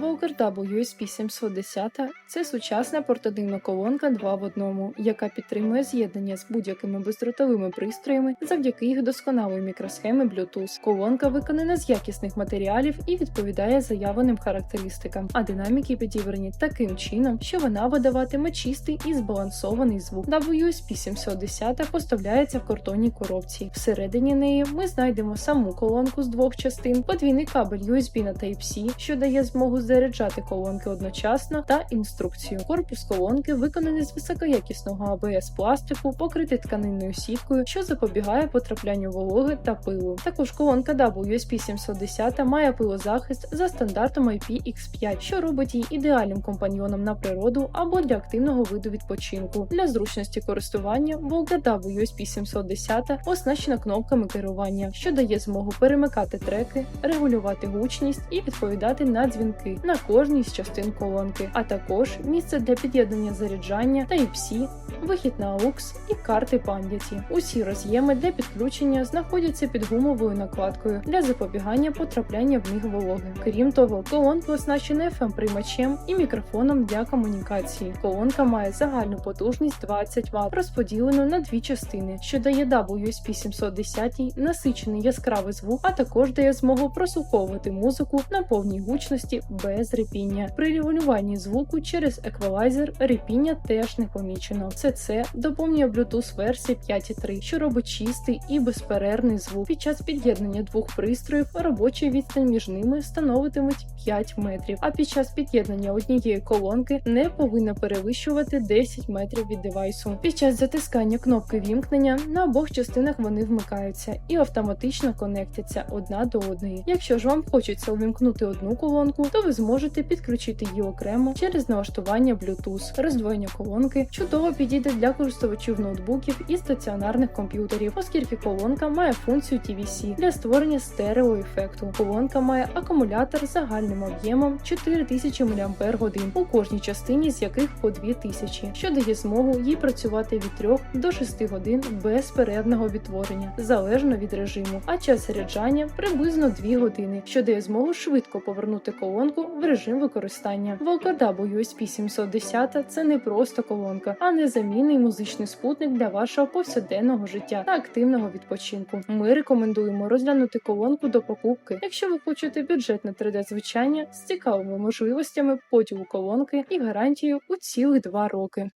Walker WSP 710 це сучасна портативна колонка 2 в одному, яка підтримує з'єднання з будь-якими бездротовими пристроями завдяки їх досконалої мікросхеми Bluetooth. Колонка виконана з якісних матеріалів і відповідає заявленим характеристикам, а динаміки підібрані таким чином, що вона видаватиме чистий і збалансований звук. WSP 710 поставляється в картонній коробці. Всередині неї ми знайдемо саму колонку з двох частин, подвійний кабель USB на Type-C, що дає змогу заряджати колонки одночасно, та інструкцію. Корпус колонки виконаний з високоякісного ABS пластику, покритий тканинною сіткою, що запобігає потраплянню вологи та пилу. Також колонка WSP 710 має пилозахист за стандартом IPX5, що робить її ідеальним компаньйоном на природу або для активного виду відпочинку. Для зручності користування Volga WSP 710 оснащена кнопками керування, що дає змогу перемикати треки, регулювати гучність і відповідати на дзвінки на кожній з частин колонки, а також місце для під'єднання заряджання Type-C, вихід на AUX і карти пам'яті. Усі роз'єми для підключення знаходяться під гумовою накладкою для запобігання потрапляння в них вологи. Крім того, колонка оснащена fm приймачем і мікрофоном для комунікації. Колонка має загальну потужність 20 Вт, розподілену на дві частини, що дає WSP 710 насичений яскравий звук, а також дає змогу прослуховувати музику на повній гучності без репіння. При регулюванні звуку через еквалайзер репіння теж не помічено. Все це доповнює Bluetooth версія 5.3, що робить чистий і безперервний звук. Під час під'єднання двох пристроїв робоча відстань між ними становитимуть 5 метрів, а під час під'єднання однієї колонки не повинна перевищувати 10 метрів від девайсу. Під час затискання кнопки вімкнення на обох частинах вони вмикаються і автоматично конектяться одна до одної. Якщо ж вам хочеться увімкнути одну колонку, то ви зможете підключити її окремо через налаштування Bluetooth. Роздвоєння колонки чудово підійде для користувачів ноутбуків і стаціонарних комп'ютерів, оскільки колонка має функцію TVC для створення стереоефекту. Колонка має акумулятор з загальним об'ємом 4000 мАч у кожній частині, з яких по 2000, що дає змогу їй працювати від 3 до 6 годин без перервного відтворення, залежно від режиму, а час заряджання приблизно 2 години, що дає змогу швидко повернути колонку в режим використання. Волкода USB 710 це не просто колонка, а незамінний музичний спутник для вашого повсякденного життя та активного відпочинку. Ми рекомендуємо розглянути колонку до покупки, якщо ви хочете бюджетне 3D звучання з цікавими можливостями поділу колонки і гарантією у цілих два роки.